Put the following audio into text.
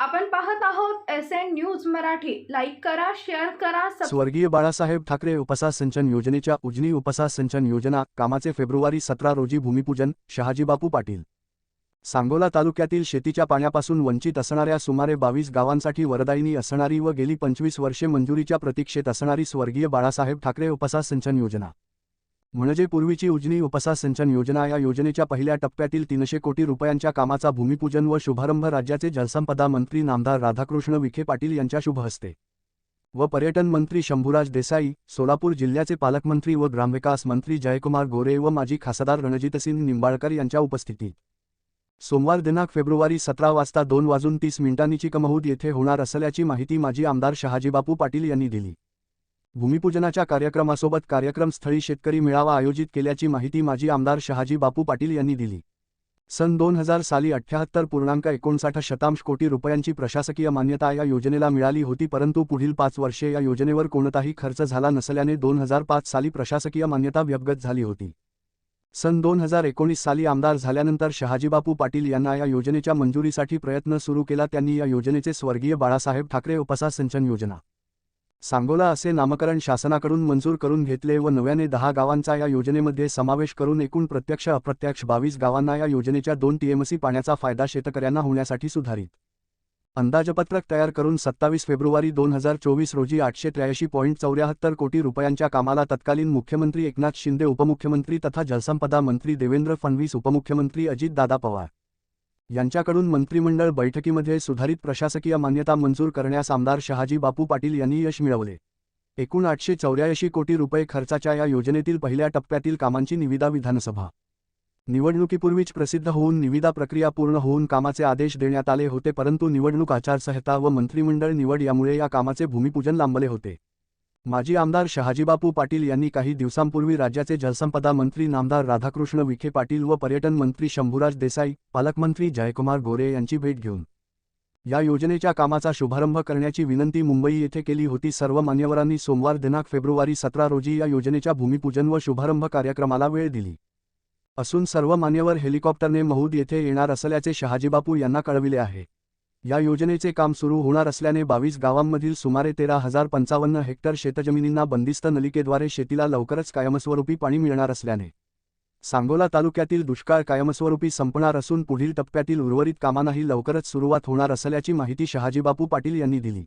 आपण पाहत आहोत S N news Marathi. Like करा शेअर करा स्वर्गीय बाळासाहेब ठाकरे उपसा सिंचन योजनेच्या उजनी उपसा सिंचन योजना कामाचे फेब्रुवारी सतरा रोजी भूमिपूजन शहाजीबापू पाटील. सांगोला तालुक्यातील शेतीच्या पाण्यापासून वंचित असणाऱ्या सुमारे बावीस गावांसाठी वरदायिनी असणारी व गेली पंचवीस वर्षे मंजुरीच्या प्रतीक्षेत असणारी स्वर्गीय बाळासाहेब ठाकरे उपसा सिंचन योजना. म्हणजे पूर्वीची उजनी उपसा सिंचन योजना या योजनेच्या पहिल्या टप्प्यातील तीनशे कोटी रुपयांच्या कामाचा भूमिपूजन व शुभारंभ राज्याचे जलसंपदा मंत्री नामदार राधाकृष्ण विखे पाटील यांच्या शुभ हस्ते. व पर्यटन मंत्री शंभूराज देसाई सोलापूर जिल्ह्याचे पालकमंत्री व ग्रामविकास मंत्री जयकुमार गोरे व माजी खासदार रणजितसिंह निंबाळकर यांच्या उपस्थितीत. सोमवार दिनांक फेब्रुवारी सतरा वाजता दोन वाजून तीस मिनिटांनीची कमहूद येथे होणार असल्याची माहिती माजी आमदार शहाजीबापू पाटील यांनी दिली. भूमिपूजनाच्या कार्यक्रमासोबत कार्यक्रमस्थळी शेतकरी मेळावा आयोजित केल्याची माहिती माजी आमदार शहाजी बापू पाटील यांनी दिली. सन दोन हजार साली अठ्ठ्याहत्तर पूर्णांक एकोणसाठ शतांश कोटी रुपयांची प्रशासकीय मान्यता या योजनेला मिळाली होती परंतु पुढील पाच वर्षे या योजनेवर कोणताही खर्च झाला नसल्याने दोन हजार पाच साली प्रशासकीय मान्यता व्यवगत झाली होती. सन दोन हजार एकोणीस साली आमदार झाल्यानंतर शहाजीबापू पाटील यांना या योजनेच्या मंजुरीसाठी प्रयत्न सुरू केला त्यांनी या योजनेचे स्वर्गीय बाळासाहेब ठाकरे उपसा सिंचन योजना सांगोला असे नामकरण शासनाकडून मंजूर करून घेतले व नव्याने दहा गावांचा या योजनेमध्ये समावेश करून एकूण प्रत्यक्ष अप्रत्यक्ष बावीस गावांना या योजनेच्या दोन टीएमसी पाण्याचा फायदा शेतकऱ्यांना होण्यासाठी सुधारित. अंदाजपत्रक तयार करून सत्तावीस फेब्रुवारी दोन हजार चोवीस रोजी आठशे त्र्याऐंशी पॉईंट चौऱ्याहत्तर कोटी रुपयांच्या कामाला तत्कालीन मुख्यमंत्री एकनाथ शिंदे उपमुख्यमंत्री तथा जलसंपदा मंत्री देवेंद्र फडणवीस उपमुख्यमंत्री अजितदादा पवार. यांच्याकडून मंत्रिमंडळ बैठकीमध्ये सुधारित प्रशासकीय मान्यता मंजूर करण्यास आमदार शहाजी बापू पाटील यांनी यश मिळवले. एकूण आठशे चौऱ्याऐंशी कोटी रुपये खर्चाच्या या योजनेतील पहिल्या टप्प्यातील कामांची निविदा विधानसभा. निवडणुकीपूर्वीच प्रसिद्ध होऊन निविदा प्रक्रिया पूर्ण होऊन कामाचे आदेश देण्यात आले होते परंतु निवडणूक आचारसंहिता व मंत्रिमंडळ निवड यामुळे या कामाचे भूमिपूजन लांबले होते. माजी आमदार शहाजीबापू पाटील यांनी काही दिवसांपूर्वी राज्याचे जलसंपदा मंत्री नामदार राधाकृष्ण विखे पाटील व पर्यटन मंत्री शंभूराज देसाई पालकमंत्री जयकुमार गोरे यांची भेट घेऊन या योजनेच्या कामाचा शुभारंभ करण्याची विनंती मुंबई येथे केली होती. सर्व मान्यवरांनी सोमवार दिनांक फेब्रुवारी सतरा रोजी या योजनेच्या भूमिपूजन व शुभारंभ कार्यक्रमाला वेळ दिली. असून सर्व मान्यवर हेलिकॉप्टरने महूद येथे येणार असल्याचे शहाजीबापू यांना कळविले आहे. या योजनेचे काम सुरू होणार असल्याने बावीस गावांमधील सुमारे तेरा हजार पंचावन्न हेक्टर शेतजमिनींना बंदिस्त नलिकेद्वारे शेतीला लवकरच कायमस्वरूपी पाणी मिळणार असल्याने सांगोला तालुक्यातील दुष्काळ कायमस्वरूपी संपणार असून पुढील टप्प्यातील उर्वरित कामांनाही लवकरच सुरुवात होणार असल्याची माहिती शहाजीबापू पाटील यांनी दिली.